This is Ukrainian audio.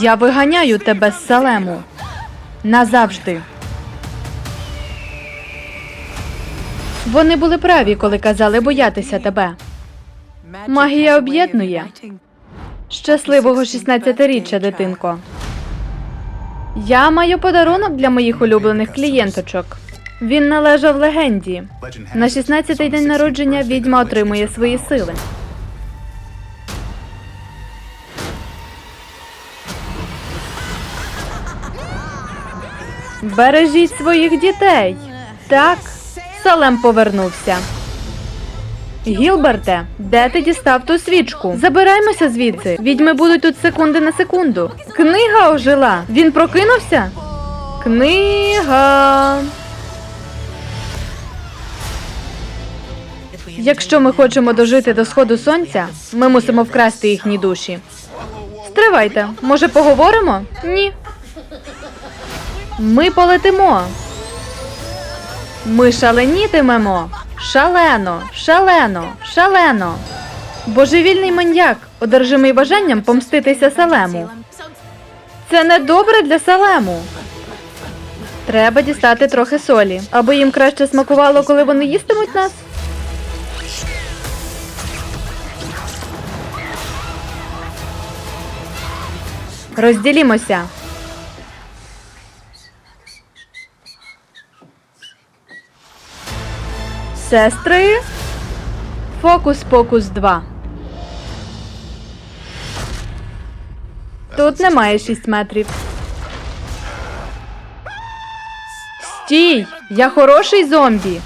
Я виганяю тебе з Салему. Назавжди. Вони були праві, коли казали боятися тебе. Магія об'єднує. Щасливого 16-річчя, дитинко. Я маю подарунок для моїх улюблених клієнточок. Він належав легенді. На 16-й день народження відьма отримує свої сили. Бережіть своїх дітей. Так, Салем повернувся. Гілберте, де ти дістав ту свічку? Забираймося звідси. Відьми будуть тут секунди на секунду. Книга ожила. Він прокинувся? Книга. Якщо ми хочемо дожити до сходу сонця, ми мусимо вкрасти їхні душі. Стривайте, може поговоримо? Ні. Ми полетимо. Ми шаленітимемо. Шалено, шалено, шалено. Божевільний маньяк, одержимий бажанням помститися Салему. Це не добре для Салему. Треба дістати трохи солі, аби їм краще смакувало, коли вони їстимуть нас. Розділімося. Сестри. Фокус-покус 2. Тут немає 6 метрів. Стій! Я хороший зомбі.